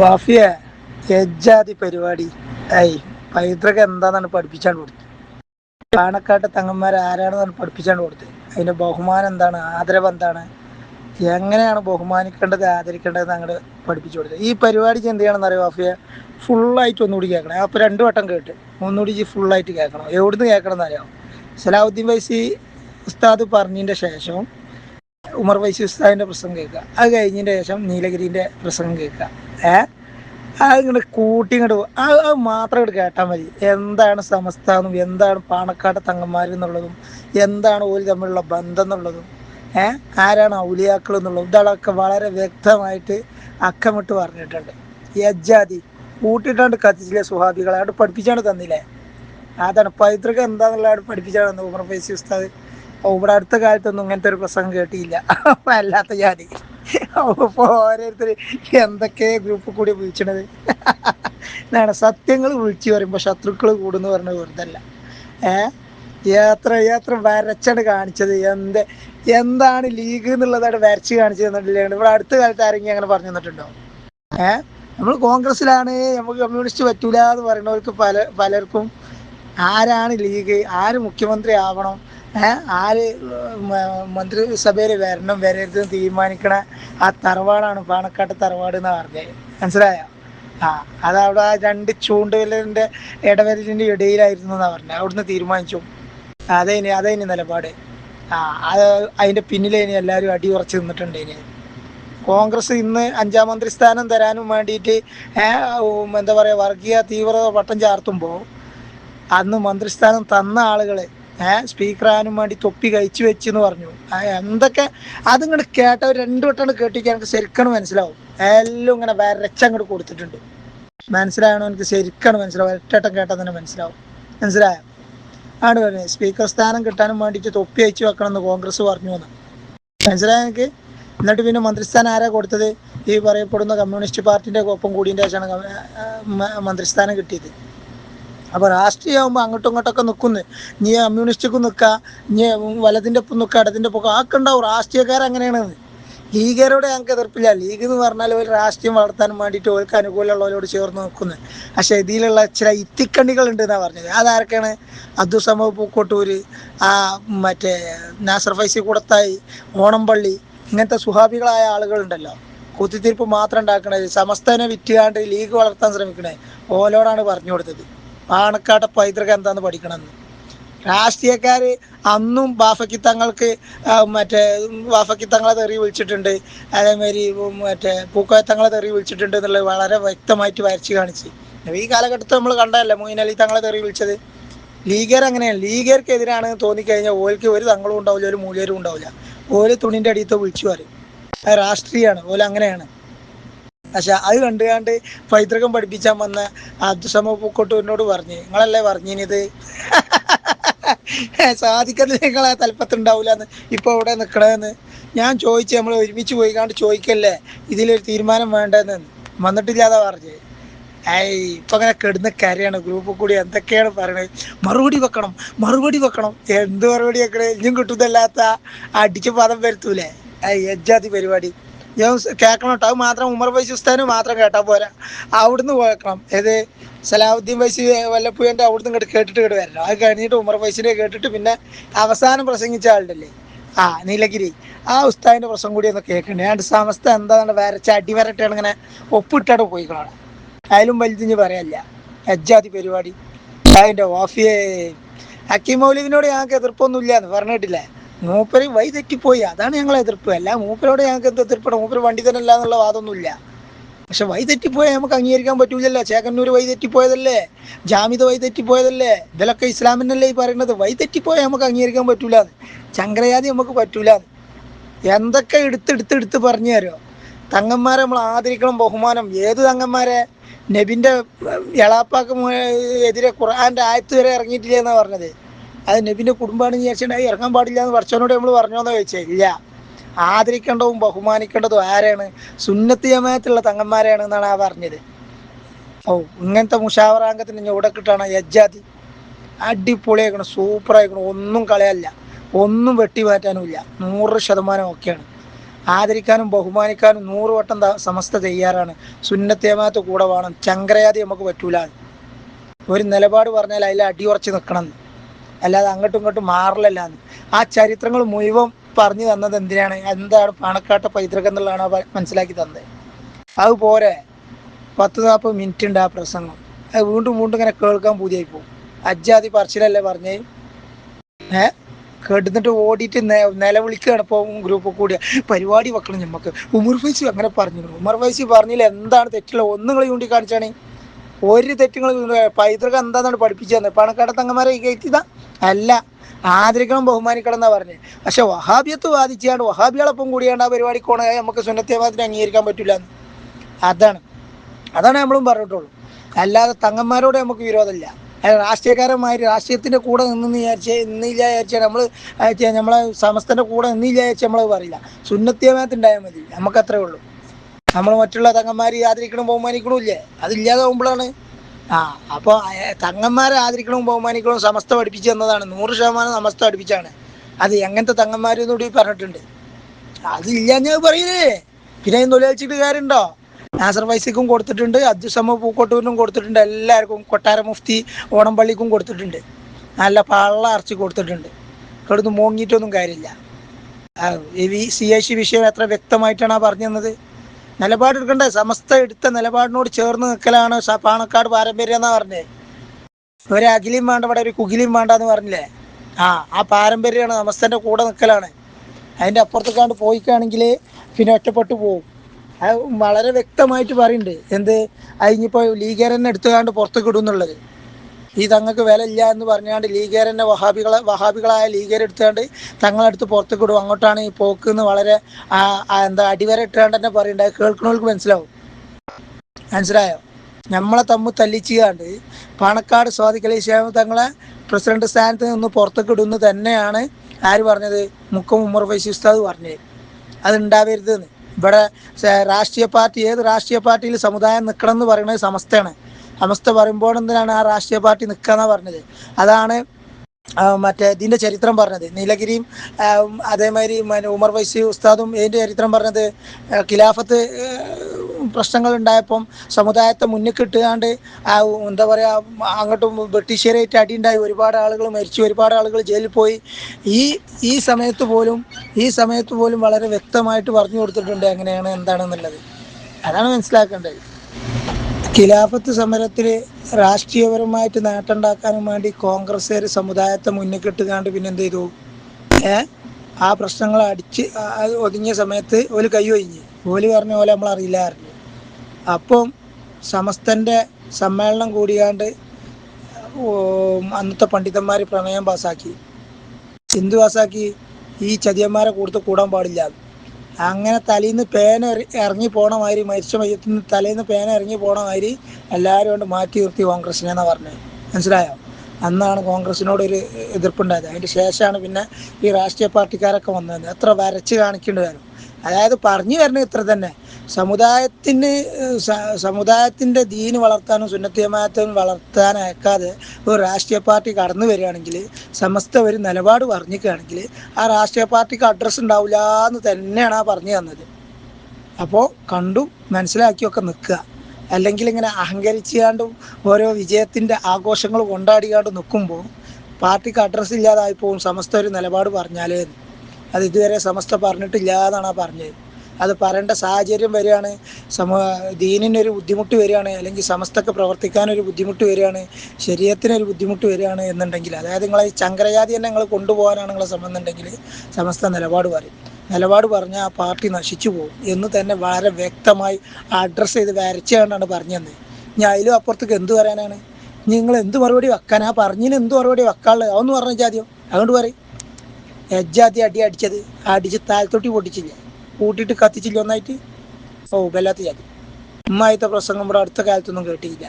വാഫിയ എജ്ജാതി പരിപാടി. ഐ പൈതൃക എന്താന്നാണ് പഠിപ്പിച്ചാണ് കൊടുത്തത് പാണക്കാട്ട് തങ്ങന്മാർ ആരാണെന്നാണ് പഠിപ്പിച്ചാണ് കൊടുത്തത് അതിന്റെ ബഹുമാനം എന്താണ്? ആദരവ് എന്താണ്? എങ്ങനെയാണ് ബഹുമാനിക്കേണ്ടത് ആദരിക്കേണ്ടത് അങ്ങോട്ട് പഠിപ്പിച്ചു കൊടുത്തത് ഈ പരിപാടിക്ക് എന്ത് ചെയ്യണമെന്ന് അറിയാം വാഫിയ ഫുള്ളായിട്ട് ഒന്നുകൂടി കേൾക്കണം. അപ്പൊ രണ്ട് വട്ടം കേട്ട്. ഒന്നുകൂടി ഫുള്ളായിട്ട് കേൾക്കണം. എവിടുന്ന് കേൾക്കണം എന്നറിയാം സലാഹുദ്ദീൻ വൈസി ഉസ്താദ് പറഞ്ഞതിന്റെ ശേഷം ഉമർ വൈസി ഉസ്താദിന്റെ പ്രസംഗം കേൾക്കുക. അത് കഴിഞ്ഞതിന്റെ ശേഷം നീലഗിരിന്റെ പ്രസംഗം കേൾക്കുക. ഏ? അതിങ്ങനെ കൂട്ടി ഇങ്ങോട്ട് അത് മാത്രം ഇങ്ങോട്ട് കേട്ടാൽ മതി. എന്താണ് എന്നും എന്താണ് പാണക്കാട് തങ്ങന്മാർ എന്നുള്ളതും എന്താണ് ഓര് തമ്മിലുള്ള ബന്ധം എന്നുള്ളതും ഏ? ആരാണ് ഔലിയാക്കൾ എന്നുള്ളതും ഇതളൊക്കെ വളരെ വ്യക്തമായിട്ട് അക്കമിട്ട് പറഞ്ഞിട്ടുണ്ട്. യജ്ജാതി കൂട്ടിയിട്ടാണ്ട് കത്തിച്ചില്ലേ സുഹാബികളെ? അവിടെ പഠിപ്പിച്ചാണ് തന്നില്ലേ? അതാണ് പൈതൃകം എന്താന്നുള്ളത് പഠിപ്പിച്ചാണ് തന്നത് ഉമർ ഫൈസി ഉസ്താദ്. ഇവിടെ അടുത്ത കാലത്തൊന്നും ഇങ്ങനത്തെ ഒരു പ്രസംഗം കേട്ടിയില്ല അല്ലാത്ത ജാതി. അപ്പൊ ഓരോരുത്തർ എന്തൊക്കെ ഗ്രൂപ്പ് കൂടി വിളിച്ചണത്? എന്നാണ് സത്യങ്ങൾ വിളിച്ചു പറയുമ്പോ ശത്രുക്കൾ കൂടുന്ന് പറഞ്ഞത് വെറുതല്ല. ഏ? എത്ര എത്ര വരച്ചാണ് കാണിച്ചത്? എന്ത് എന്താണ് ലീഗ് എന്നുള്ളതാണ് വരച്ച് കാണിച്ചു തന്നിട്ടില്ല ഇവിടെ അടുത്ത കാലത്ത് ആരെങ്കിലും അങ്ങനെ പറഞ്ഞു തന്നിട്ടുണ്ടോ? ഏ? നമ്മൾ കോൺഗ്രസ്സിലാണ് നമുക്ക് കമ്മ്യൂണിസ്റ്റ് പറ്റൂല എന്ന് പറയുന്നവർക്ക് പല പലർക്കും ആരാണ് ലീഗ്? ആര് മുഖ്യമന്ത്രി ആവണം? ആര് മന്ത്രിസഭയിൽ വരണം വരരുത് തീരുമാനിക്കണ ആ തറവാടാണ് പാണക്കാട്ട് തറവാട് എന്ന് പറഞ്ഞത് മനസ്സിലായോ? ആ അതവിടെ ആ രണ്ട് ചൂണ്ടുവിരലിന്റെ ഇടവരലിന്റെ ഇടയിലായിരുന്നു എന്നാ പറഞ്ഞത് അവിടുന്ന് തീരുമാനിച്ചു. അതേനി അതേനി നിലപാട്. ആ അത് അതിന്റെ പിന്നിലേനി എല്ലാവരും അടി ഉറച്ചു നിന്നിട്ടുണ്ട് ഇനി കോൺഗ്രസ് ഇന്ന് അഞ്ചാം മന്ത്രി സ്ഥാനം തരാനും വേണ്ടിയിട്ട് എന്താ പറയാ വർഗീയ തീവ്രത വട്ടം ചാർത്തുമ്പോൾ അന്ന് മന്ത്രിസ്ഥാനം തന്ന ആളുകൾ ഏഹ് സ്പീക്കറാനും വേണ്ടി തൊപ്പി കഴിച്ചു വെച്ച് എന്ന് പറഞ്ഞു എന്തൊക്കെ അതിങ്ങോട്ട് കേട്ട രണ്ടു വട്ടം കേട്ടിട്ട് എനിക്ക് ശരിക്കണം മനസ്സിലാവും. എല്ലാം ഇങ്ങനെ വരച്ചങ്ങോട്ട് കൊടുത്തിട്ടുണ്ട്. മനസ്സിലായണോ എനിക്ക് ശരിക്കാണ് മനസ്സിലാവും. ഒറ്റട്ടം കേട്ടാൽ തന്നെ മനസ്സിലാവും. മനസ്സിലായോ? ആണ് പറഞ്ഞത് സ്പീക്കർ സ്ഥാനം കിട്ടാനും വേണ്ടിയിട്ട് തൊപ്പി അയച്ചു വെക്കണം എന്ന് കോൺഗ്രസ് പറഞ്ഞു എന്ന്. മനസ്സിലായ എനിക്ക്? എന്നിട്ട് പിന്നെ മന്ത്രിസ്ഥാനം ആരാ കൊടുത്തത്? ഈ പറയപ്പെടുന്ന കമ്മ്യൂണിസ്റ്റ് പാർട്ടിന്റെ ഒപ്പം കൂടിയതിന്റെ ശേഷമാണ് മന്ത്രിസ്ഥാനം കിട്ടിയത്. അപ്പൊ രാഷ്ട്രീയമാകുമ്പോൾ അങ്ങോട്ടും ഇങ്ങോട്ടൊക്കെ നിൽക്കുന്നു നീ കമ്മ്യൂണിസ്റ്റിക്കും നിൽക്കുക നീ വലതിന്റെ ഒപ്പം നിൽക്കുക ഇടതിന്റെ ഒപ്പം ആക്കെ ഉണ്ടാവും. രാഷ്ട്രീയക്കാർ അങ്ങനെയാണ് ലീഗരോട് ഞങ്ങൾക്ക് എതിർപ്പില്ല. ലീഗ് എന്ന് പറഞ്ഞാൽ ഒരു രാഷ്ട്രീയം വളർത്താൻ വേണ്ടിയിട്ട് ഓർക്ക് അനുകൂലമുള്ളവരോട് ചേർന്ന് നിൽക്കുന്നത് പക്ഷെ ഇതിലുള്ള ചില ഇത്തിക്കണ്ണികൾ ഉണ്ട് എന്നാ പറഞ്ഞത്. അതാരൊക്കെയാണ്? അബ്ദുസമ പൂക്കോട്ടൂര് ആ മറ്റേ നാസർ ഫൈസി കൂടത്തായി ഓണംപള്ളി ഇങ്ങനത്തെ സുഹാബികളായ ആളുകളുണ്ടല്ലോ. കുത്തിത്തിരിപ്പ് മാത്രം ഉണ്ടാക്കണത് സമസ്തനെ വിറ്റുകാണ്ട് ലീഗ് വളർത്താൻ ശ്രമിക്കണേ ഓലോടാണ് പറഞ്ഞു കൊടുത്തത്. പാണക്കാട്ടെ പൈതൃകം എന്താന്ന് പഠിക്കണമെന്ന് രാഷ്ട്രീയക്കാർ അന്നും ബാഫക്കി തങ്ങൾക്ക് മറ്റേ ബാഫക്കി തങ്ങളെ തെറി വിളിച്ചിട്ടുണ്ട്. അതേമാതിരി മറ്റേ പൂക്കോയ തങ്ങളെ തെറി വിളിച്ചിട്ടുണ്ട് എന്നുള്ളത് വളരെ വ്യക്തമായിട്ട് വരച്ച് കാണിച്ച്. ഈ കാലഘട്ടത്തിൽ നമ്മൾ കണ്ടതല്ലേ മൊയിൻ അലി തങ്ങളെ തെറി വിളിച്ചത്? ലീഗർ അങ്ങനെയാണ്. ലീഗർക്കെതിരാണ് തോന്നിക്കഴിഞ്ഞാൽ ഓൽക്ക് ഒരു തങ്ങളും ഉണ്ടാവില്ല ഒരു മൂല്യരും ഉണ്ടാവില്ല. ഓൽ തുണിന്റെ അടിയത്തെ വിളിച്ചു പറയും. രാഷ്ട്രീയമാണ്. ഓല അങ്ങനെയാണ്. പക്ഷെ അത് കണ്ടുകാണ്ട് കണ്ട് പൈതൃകം പഠിപ്പിച്ചാൻ വന്ന അബ്ദുസമ പൂക്കോട്ടൂരിനോട് പറഞ്ഞു. നിങ്ങളല്ലേ പറഞ്ഞിനിത്? സാധിക്കത്തിൽ നിങ്ങളെ തലപ്പത്തുണ്ടാവില്ല എന്ന് ഇപ്പൊ ഇവിടെ ഞാൻ ചോദിച്ചു നമ്മൾ ഒരുമിച്ച് പോയി കണ്ട് ചോദിക്കല്ലേ? ഇതിലൊരു തീരുമാനം വേണ്ടെന്ന്. വന്നിട്ടില്ലാതെ പറഞ്ഞു. ഏയ് ഇപ്പൊ അങ്ങനെ കെടുന്ന കരയാണ്. ഗ്രൂപ്പ് കൂടി എന്തൊക്കെയാണ് പറയണത് മറുപടി വെക്കണം മറുപടി വെക്കണം. എന്ത് മറുപടി വെക്കണേ? ഇനിയും കിട്ടുന്നല്ലാത്ത അടിച്ച് പദം വരുത്തൂലേ? ഏയ് എജ്ജാതി പരിപാടി. ഞാൻ കേൾക്കണം കേട്ടോ അത് മാത്രം ഉമർ വൈസി ഉസ്താന് മാത്രം കേട്ടാ പോരാ. അവിടുന്ന് കേൾക്കണം. ഏത് സലാഹുദ്ദീൻ വൈസി വല്ലപ്പുഴന്റെ അവിടുന്ന് കേട്ടിട്ട് ഇങ്ങോട്ട് വരണം. അത് കഴിഞ്ഞിട്ട് ഉമർ വൈസിനെ കേട്ടിട്ട് പിന്നെ അവസാനം പ്രസംഗിച്ച ആളുണ്ടല്ലേ? ആ നീലഗിരി. ആ ഉസ്താദിന്റെ പ്രശ്നം കൂടി ഒന്ന് കേൾക്കണ്ടേ? ഞാൻ സമസ്ത എന്താണ് വരച്ച അടിവരട്ടാണ് ഇങ്ങനെ ഒപ്പിട്ടാണ് പോയിക്കളാണ്. അതിലും വലുതിഞ്ഞ് പറയാനില്ല അജ്ജാതി പരിപാടി. അതിന്റെ ഓഫിയെ ഹക്കീം മൗലിദിനോട് ഞങ്ങൾക്ക് എതിർപ്പൊന്നുമില്ല എന്ന് പറഞ്ഞിട്ടില്ലേ? മൂപ്പര് വഴി തെറ്റിപ്പോയി. അതാണ് ഞങ്ങളെ എതിർപ്പ്. അല്ല മൂപ്പരോട് ഞങ്ങൾക്ക് എന്ത് എതിർപ്പാണ്? മൂപ്പര് വണ്ടി പണ്ഡിതനല്ല എന്നുള്ള വാദമൊന്നുമില്ല. പക്ഷെ വഴി തെറ്റിപ്പോയാൽ നമുക്ക് അംഗീകരിക്കാൻ പറ്റൂലല്ലോ. ചേക്കന്നൂർ വഴി തെറ്റിപ്പോയതല്ലേ? ജാമിത വഴി തെറ്റിപ്പോയതല്ലേ? ഇതിലൊക്കെ ഇസ്ലാമിനല്ലേ ഈ പറയുന്നത്? വഴി തെറ്റിപ്പോയാൽ നമുക്ക് അംഗീകരിക്കാൻ പറ്റൂലെന്ന്. ചങ്കരയാതി നമുക്ക് പറ്റൂലെന്ന്. എന്തൊക്കെ എടുത്തെടുത്ത് എടുത്ത് പറഞ്ഞു തരുമോ തങ്ങന്മാരെ നമ്മൾ ആദരിക്കണം ബഹുമാനം. ഏത് തങ്ങന്മാരെ? നബിന്റെ എളാപ്പാക്ക് മു- എതിരെ ഖുർആന്റെ ആയത്ത് വരെ ഇറങ്ങിയിട്ടില്ല എന്നാ പറഞ്ഞത്? അത് നബിന്റെ കുടുംബമാണ് വിചാരിച്ചിട്ടുണ്ടെങ്കിൽ ഇറങ്ങാൻ പാടില്ല എന്ന് വർഷനോട് നമ്മൾ പറഞ്ഞോന്ന് ചോദിച്ചേ ഇല്ല. ആദരിക്കേണ്ടതും ബഹുമാനിക്കേണ്ടതും ആരാണ്? സുന്നത്ത് ജമാത്തുള്ള തങ്ങന്മാരാണ് എന്നാണ് ആ പറഞ്ഞത്. ഓ ഇങ്ങനത്തെ മുഷാവറാംഗത്തിന് ഇവിടെ കിട്ടാണ് യജ്ജാതി. അടിപൊളിയാക്കണം സൂപ്പർ ആയിക്കണം ഒന്നും കളയല്ല. ഒന്നും വെട്ടി മാറ്റാനും ഇല്ല നൂറ് ശതമാനം ഒക്കെയാണ് ആദരിക്കാനും ബഹുമാനിക്കാനും നൂറ് വട്ടം സമസ്ത തയ്യാറാണ്. സുന്നത്തേമാത്ത് കൂടെ വേണം. ചങ്കരയാതി നമുക്ക് പറ്റൂല. ഒരു നിലപാട് പറഞ്ഞാൽ അതിൽ അടിയുറച്ച് നിൽക്കണം. അല്ലാതെ അങ്ങോട്ടും ഇങ്ങോട്ടും മാറില്ലല്ല ആ ചരിത്രങ്ങൾ മുഴുവൻ പറഞ്ഞു തന്നത് എന്തിനാണ്? എന്താണ് പാണക്കാട്ട പൈതൃകം എന്നുള്ളതാണ് മനസ്സിലാക്കി തന്നത്. അതുപോലെ പത്ത് നാൽപ്പത് മിനിറ്റ് ഉണ്ട് ആ പ്രസംഗം. അത് വീണ്ടും വീണ്ടും ഇങ്ങനെ കേൾക്കാൻ പൂതിയായി പോകും. അജ്ജാതി പറച്ചിലല്ലേ പറഞ്ഞേ? ഏ? കേട്ടിട്ട് ഓടിയിട്ട് നിലവിളിക്കുകയാണ് ഇപ്പോൾ ഗ്രൂപ്പ് കൂടിയ പരിപാടി വെക്കണം നമുക്ക് ഉമർ ഫൈസി അങ്ങനെ പറഞ്ഞു. ഉമർ ഫൈസി പറഞ്ഞില്ല എന്താണ് തെറ്റുള്ള നിങ്ങൾ ചൂണ്ടിക്കാണിച്ചാണ്. ഒരു തെറ്റുകൾ പൈതൃകം എന്താണെന്നാണ് പഠിപ്പിച്ചു തന്നെ പണക്കാട് തങ്ങന്മാരെ കയറ്റിയതാ. അല്ല ആദരിക്കണം ബഹുമാനിക്കണം എന്നാ പറഞ്ഞത് പക്ഷെ വഹാബിയത്ത് വാദിച്ചാണ്ട് വഹാബികളൊപ്പം കൂടിയാണ്ട് ആ പരിപാടി പോണേ നമുക്ക് സുന്നത്യവാദത്തിന് അംഗീകരിക്കാൻ പറ്റില്ല എന്ന്. അതാണ്. അതാണ് നമ്മളും പറഞ്ഞിട്ടുള്ളൂ. അല്ലാതെ തങ്ങന്മാരോട് നമുക്ക് വിരോധമില്ല. രാഷ്ട്രീയക്കാരന്മാർ രാഷ്ട്രീയത്തിന്റെ കൂടെ നിന്ന് വിചാരിച്ച് നിന്നില്ല വിചാരിച്ചാൽ നമ്മൾ നമ്മളെ സമസ്തന്റെ കൂടെ നിന്നില്ല വിചാരിച്ച് നമ്മൾ പറയില്ല. സുന്നത്യമാത്തുണ്ടായാൽ മതി. നമുക്ക് അത്രേ ഉള്ളൂ. നമ്മൾ മറ്റുള്ള തങ്ങന്മാരെ ആദരിക്കണം ബഹുമാനിക്കണമില്ലേ? അതില്ലാതാവുമ്പോഴാണ് ആ അപ്പോൾ തങ്ങന്മാരെ ആദരിക്കണം ബഹുമാനിക്കണം സമസ്ത പഠിപ്പിച്ചു തന്നതാണ്. നൂറ് ശതമാനം സമസ്ത പഠിപ്പിച്ചാണ്. അത് എങ്ങനത്തെ തങ്ങന്മാരെന്ന് കൂടി പറഞ്ഞിട്ടുണ്ട്. അതില്ല ഞാൻ പറയില്ലേ പിന്നെ തൊഴിലാളിച്ചിട്ട് കാര്യമുണ്ടോ നാസർ വൈസിക്കും കൊടുത്തിട്ടുണ്ട് അബ്ദുസമ്മ പൂക്കോട്ടൂരിനും കൊടുത്തിട്ടുണ്ട് എല്ലാവർക്കും കൊട്ടാര മുഫ്തി ഓണംപള്ളിക്കും കൊടുത്തിട്ടുണ്ട്. നല്ല പള്ള അറച്ചി കൊടുത്തിട്ടുണ്ട്. ഇവിടുന്ന് മോങ്ങിയിട്ടൊന്നും കാര്യമില്ല. സി ഐ സി വിഷയം എത്ര വ്യക്തമായിട്ടാണ് ആ പറഞ്ഞു തന്നത്? നിലപാടെടുക്കണ്ടേ? സമസ്ത എടുത്ത നിലപാടിനോട് ചേർന്ന് നിൽക്കലാണ് പാണക്കാട് പാരമ്പര്യം എന്നാ പറഞ്ഞേ. ഒരു അഖിലിയും വേണ്ട ഇവിടെ ഒരു കുകിലും വേണ്ട എന്ന് പറഞ്ഞില്ലേ? ആ ആ പാരമ്പര്യമാണ് സമസ്തന്റെ കൂടെ നിൽക്കലാണ് അതിന്റെ അപ്പുറത്തേക്കാണ്ട് പോയിക്കാണെങ്കിൽ പിന്നെ ഒറ്റപ്പെട്ടു പോകും അത് വളരെ വ്യക്തമായിട്ട് പറയുന്നുണ്ട്. എന്ത്? അതിനിപ്പോൾ ലീഗേരനെ എടുത്തുകാണ്ട് പുറത്തേക്ക് ഇടും എന്നുള്ളത്. ഈ തങ്ങൾക്ക് വില ഇല്ല എന്ന് പറഞ്ഞാണ്ട് ലീഗേരന്റെ വഹാബികളെ വഹാബികളായ ലീഗേരെടുത്തുകൊണ്ട് തങ്ങളെടുത്ത് പുറത്തേക്ക് വിടും അങ്ങോട്ടാണ് ഈ പോക്ക് എന്ന് വളരെ എന്താ അടിവര ഇട്ടുകൊണ്ട് തന്നെ പറയുന്നുണ്ട് കേൾക്കുന്നവർക്ക് മനസ്സിലാവും. മനസ്സിലായോ? നമ്മളെ തമ്മു തല്ലിച്ചുകൊണ്ട് പാണക്കാട് സ്വാതിക്കലി ശേമ തങ്ങളെ പ്രസിഡന്റ് സ്ഥാനത്ത് നിന്ന് പുറത്തേക്ക് ഇടുന്നു തന്നെയാണ് ആര് പറഞ്ഞത്? മുക്കം ഉമ്മർ ഫൈസി ഉസ്താദ് പറഞ്ഞത്. അത് ഇവിടെ രാഷ്ട്രീയ പാർട്ടി ഏത് രാഷ്ട്രീയ പാർട്ടിയിൽ സമുദായം നിൽക്കണം എന്ന് പറയുന്നത് സമസ്തയാണ്. സമസ്ത പറയുമ്പോൾ എന്തിനാണ് ആ രാഷ്ട്രീയ പാർട്ടി നിൽക്കുക പറഞ്ഞത്? അതാണ് മറ്റേ ഇതിന്റെ ചരിത്രം പറഞ്ഞത്. നീലഗിരിയും അതേമാതിരി ഉമർ വൈസി ഉസ്താദും ഇതിന്റെ ചരിത്രം പറഞ്ഞത് ഖിലാഫത്ത് പ്രശ്നങ്ങൾ ഉണ്ടായപ്പം സമുദായത്തെ മുന്നിൽ കിട്ടുകാണ്ട് എന്താ പറയാ അങ്ങോട്ടും ബ്രിട്ടീഷുകാരായിട്ട് അടിയുണ്ടായി. ഒരുപാട് ആളുകൾ മരിച്ചു ഒരുപാട് ആളുകൾ ജയിലിൽ പോയി. ഈ ഈ സമയത്ത് പോലും ഈ സമയത്ത് പോലും വളരെ വ്യക്തമായിട്ട് പറഞ്ഞു കൊടുത്തിട്ടുണ്ട് എങ്ങനെയാണ് എന്താണെന്നുള്ളത്. അതാണ് മനസ്സിലാക്കേണ്ടത്. ഖിലാഫത്ത് സമരത്തിൽ രാഷ്ട്രീയപരമായിട്ട് നേട്ടമുണ്ടാക്കാനും വേണ്ടി കോൺഗ്രസ്സുകാർ സമുദായത്തെ മുന്നിൽ കിട്ടുകാണ്ട് പിന്നെ എന്ത് ചെയ്തു? ഏ? ആ പ്രശ്നങ്ങൾ അടിച്ച് ഒതുങ്ങിയ സമയത്ത് ഓൽ കൈ ഒഴിഞ്ഞ്. ഓൽ പറഞ്ഞ പോലെ നമ്മൾ അറിയില്ലായിരുന്നു അപ്പം സമസ്തന്റെ സമ്മേളനം കൂടിയാണ്ട് അന്നത്തെ പണ്ഡിതന്മാർ പ്രമേയം പാസ്സാക്കി എന്ത് പാസ്സാക്കി ഈ ചതിയന്മാരെ കൂടുതൽ കൂടാൻ പാടില്ല. അങ്ങനെ തലേന്ന് പേന ഇറങ്ങി പോണ മാതിരി മരിച്ച മയ്യത്തിൽ നിന്ന് തലേന്ന് പേന ഇറങ്ങി പോണ മാതിരി എല്ലാവരും കൊണ്ട് മാറ്റി നിർത്തി കോൺഗ്രസിനെ എന്നാ പറഞ്ഞത് മനസ്സിലായോ? അന്നാണ് കോൺഗ്രസിനോട് ഒരു എതിർപ്പുണ്ടായത്. അതിന്റെ ശേഷമാണ് പിന്നെ ഈ രാഷ്ട്രീയ പാർട്ടിക്കാരൊക്കെ വന്നത്. എത്ര വരച്ച് കാണിക്കേണ്ടി വരും. അതായത് പറഞ്ഞു വരുന്നത് ഇത്ര തന്നെ. സമുദായത്തിന് ഏഹ്, സ- സമുദായത്തിന്റെ ദീന് വളർത്താനും സുന്നത്തിയമായത്തും വളർത്താൻ അയക്കാതെ ഒരു രാഷ്ട്രീയ പാർട്ടി കടന്നു വരികയാണെങ്കിൽ സമസ്ത ഒരു നിലപാട് പറഞ്ഞിരിക്കുകയാണെങ്കിൽ ആ രാഷ്ട്രീയ പാർട്ടിക്ക് അഡ്രസ്സ് ഉണ്ടാവില്ല എന്ന് തന്നെയാണ് ആ പറഞ്ഞു തന്നത്. അപ്പോൾ കണ്ടും മനസ്സിലാക്കിയൊക്കെ നിൽക്കുക. അല്ലെങ്കിൽ ഇങ്ങനെ അഹങ്കരിച്ചുകൊണ്ടും ഓരോ വിജയത്തിന്റെ ആഘോഷങ്ങൾ കൊണ്ടാടിക്കാണ്ട് നിൽക്കുമ്പോൾ പാർട്ടിക്ക് അഡ്രസ്സ് ഇല്ലാതായി പോകും സമസ്ത ഒരു നിലപാട് പറഞ്ഞാലേ അത് ഇതുവരെ സമസ്ത പറഞ്ഞിട്ടില്ല എന്നാണ് ആ പറഞ്ഞത്. അത് പറയേണ്ട സാഹചര്യം വരികയാണ്. സമ ദീനിനൊരു ബുദ്ധിമുട്ട് വരികയാണ്. അല്ലെങ്കിൽ സമസ്തക്ക് പ്രവർത്തിക്കാനൊരു ബുദ്ധിമുട്ട് വരികയാണ്. ശരീരത്തിനൊരു ബുദ്ധിമുട്ട് വരികയാണ് എന്നുണ്ടെങ്കിൽ അതായത് നിങ്ങളെ ചങ്കരജാതി തന്നെ നിങ്ങൾ കൊണ്ടുപോകാനാണ് നിങ്ങളെ സംബന്ധമുണ്ടെങ്കിൽ സമസ്ത നിലപാട് പറയും. നിലപാട് പറഞ്ഞാൽ ആ പാർട്ടി നശിച്ചു പോകും എന്ന് തന്നെ വളരെ വ്യക്തമായി അഡ്രസ്സ് ചെയ്ത് വരച്ചുകൊണ്ടാണ് പറഞ്ഞു തന്നെ ഇനി അതിലും അപ്പുറത്തേക്ക് എന്ത് പറയാനാണ്? നിങ്ങൾ എന്ത് മറുപടി വെക്കാൻ? ആ പറഞ്ഞതിന് എന്ത് മറുപടി വെക്കാനുള്ളത്? അതൊന്ന് പറഞ്ഞ ജാതിയോ അതുകൊണ്ട് പറയും എജ്ജാതി അടി അടിച്ചത് അടിച്ച് താഴത്തൊട്ടി പൊട്ടിച്ചില്ല? കൂട്ടിയിട്ട് കത്തിച്ചില്ല ഒന്നായിട്ട്. ഓ വല്ലാത്ത ജാതി. ഉമ്മായത്തെ പ്രസംഗം ഇവിടെ അടുത്ത കാലത്തൊന്നും കേട്ടിയില്ല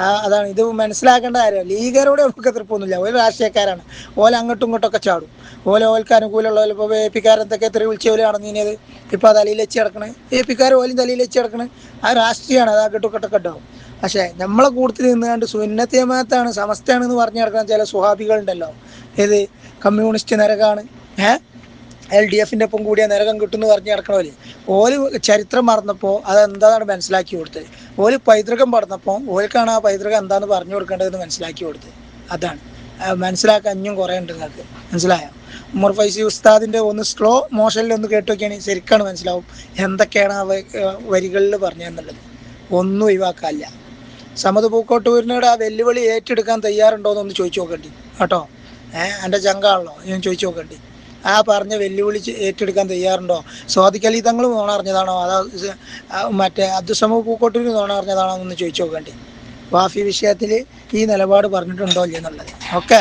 ആ അതാണ്. ഇത് മനസ്സിലാക്കേണ്ട കാര്യം. ലീഗരോട് നമുക്ക് എതിർപ്പൊന്നുമില്ല ഓരോ രാഷ്ട്രീയക്കാരാണ്. ഓല അങ്ങോട്ടും ഇങ്ങോട്ടൊക്കെ ചാടും. ഓല ഓൽക്ക് അനുകൂലമുള്ള ഇപ്പോൾ എ പിക്കാർ എന്തൊക്കെ തെറി വിളിച്ച പോലെ നടന്നിയത് ഇപ്പോൾ തലയിൽ വെച്ച് കിടക്കണേ. എ പിക്കാർ ഓലും തലയിൽ വെച്ച് കിടക്കണേ. ആ രാഷ്ട്രീയമാണ് അത് അങ്ങോട്ടും ഇങ്ങോട്ടൊക്കെ ഉണ്ടാവും. പക്ഷേ നമ്മളെ കൂട്ടത്തിൽ നിന്നുകൊണ്ട് സമസ്തയാണ് സമസ്തയാണെന്ന് പറഞ്ഞു നടക്കുന്ന ചില സുഹാബികളുണ്ടല്ലോ ഏത്? കമ്മ്യൂണിസ്റ്റ് നരകാണ്. ഏ? എൽ ഡി എഫിന്റെ ഒപ്പം കൂടിയ നരകം കിട്ടും എന്ന് പറഞ്ഞ് നടക്കണമല്ലേ ഓൽ ചരിത്രം മറന്നപ്പോൾ അതെന്താണെന്ന് മനസ്സിലാക്കി കൊടുത്തത്? ഓൽ പൈതൃകം പറഞ്ഞപ്പോൾ ഓൽക്കാണ് ആ പൈതൃകം എന്താണെന്ന് പറഞ്ഞു കൊടുക്കേണ്ടതെന്ന് മനസ്സിലാക്കി കൊടുത്തത്. അതാണ്. മനസ്സിലാക്കാൻ അഞ്ഞും കുറേ ഉണ്ട് നിങ്ങൾക്ക്. മനസ്സിലായോ? ഉമർ ഫൈസി ഉസ്താദിന്റെ ഒന്ന് സ്ലോ മോഷനിൽ ഒന്ന് കേട്ട് നോക്കിയാണെങ്കിൽ ശരിക്കാണ് മനസ്സിലാവും എന്തൊക്കെയാണ് ആ വരികളിൽ പറഞ്ഞതെന്നുള്ളത്. ഒന്നും ഒഴിവാക്കാനില്ല. സമത് പൂക്കോട്ടൂരിനോട് ആ വെല്ലുവിളി ഏറ്റെടുക്കാൻ തയ്യാറുണ്ടോ എന്നൊന്ന് ചോദിച്ചു നോക്കണ്ടി. കേട്ടോ? ഏഹ് എന്റെ ചങ്കാണല്ലോ. ഞാൻ ചോദിച്ചു നോക്കണ്ടി. ആ പറഞ്ഞ വെല്ലുവിളി ഏറ്റെടുക്കാൻ തയ്യാറുണ്ടോ? സ്വാദിക്കലി തങ്ങൾ നോണറിഞ്ഞതാണോ അതാ മറ്റേ അബ്ദുസമ പൂക്കോട്ടൂര് നോണറിഞ്ഞതാണോ എന്ന് ചോദിച്ചു നോക്കേണ്ടി? വാഫി വിഷയത്തിൽ ഈ നിലപാട് പറഞ്ഞിട്ടുണ്ടോ ഇല്ലെന്നുള്ളത് ഓക്കെ.